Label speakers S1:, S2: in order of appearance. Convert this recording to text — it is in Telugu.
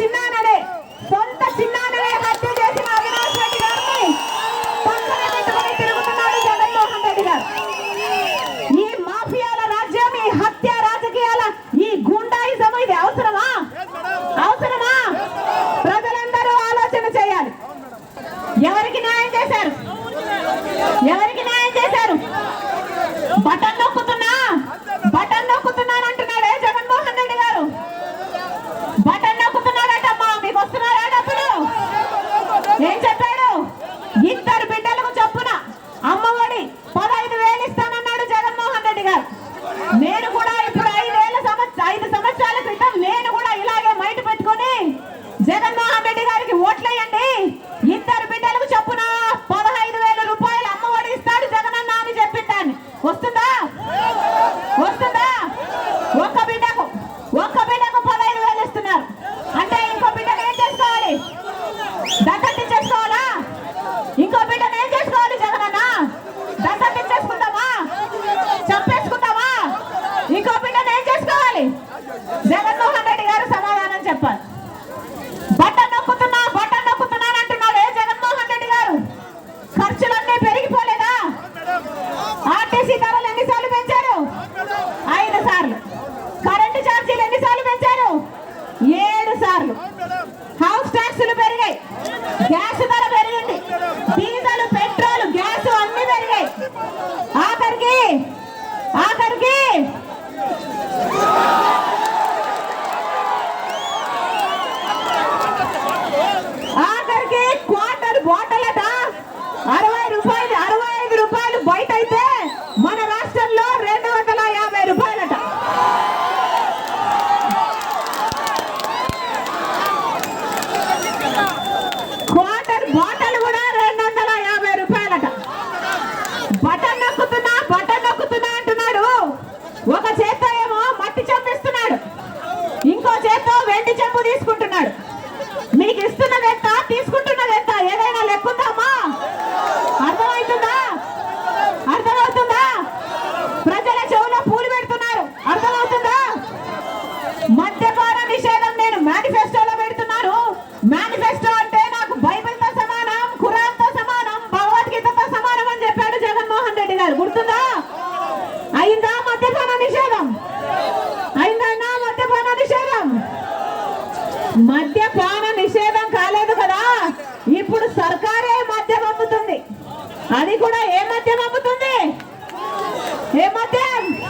S1: చిన్నాననే సొంత చిన్నాననే హత్య చేసిన అవినాష్ రెడ్డి గారిని పక్కన పెట్టుకుని తిరుగుతున్నాడు జగన్మోహన్ రెడ్డి గారు. ఈ మాఫియాల రాజ్యం ఈ హత్య రాజకీయాల ఈ గుండాయిజం ఇది అవసరమా? అవసరమా? ప్రజలందరూ ఆలోచన చేయాలి. ఎవరికి న్యాయం చేశారు? ఎవరికి న్యాయం చేశారు? బటన్ నొక్కుతున్నా? బటన్ నొక్కుతున్నానంటున్నాడే జగన్మోహన్ రెడ్డి గారు. బటన్ ఇంకో బిడ్డ నేను what మద్యపాన నిషేధం కాలేదు కదా. ఇప్పుడు సర్కారే మద్యం అమ్ముతుంది. అది కూడా ఏ మద్యం అమ్ముతుంది? ఏ మద్యం?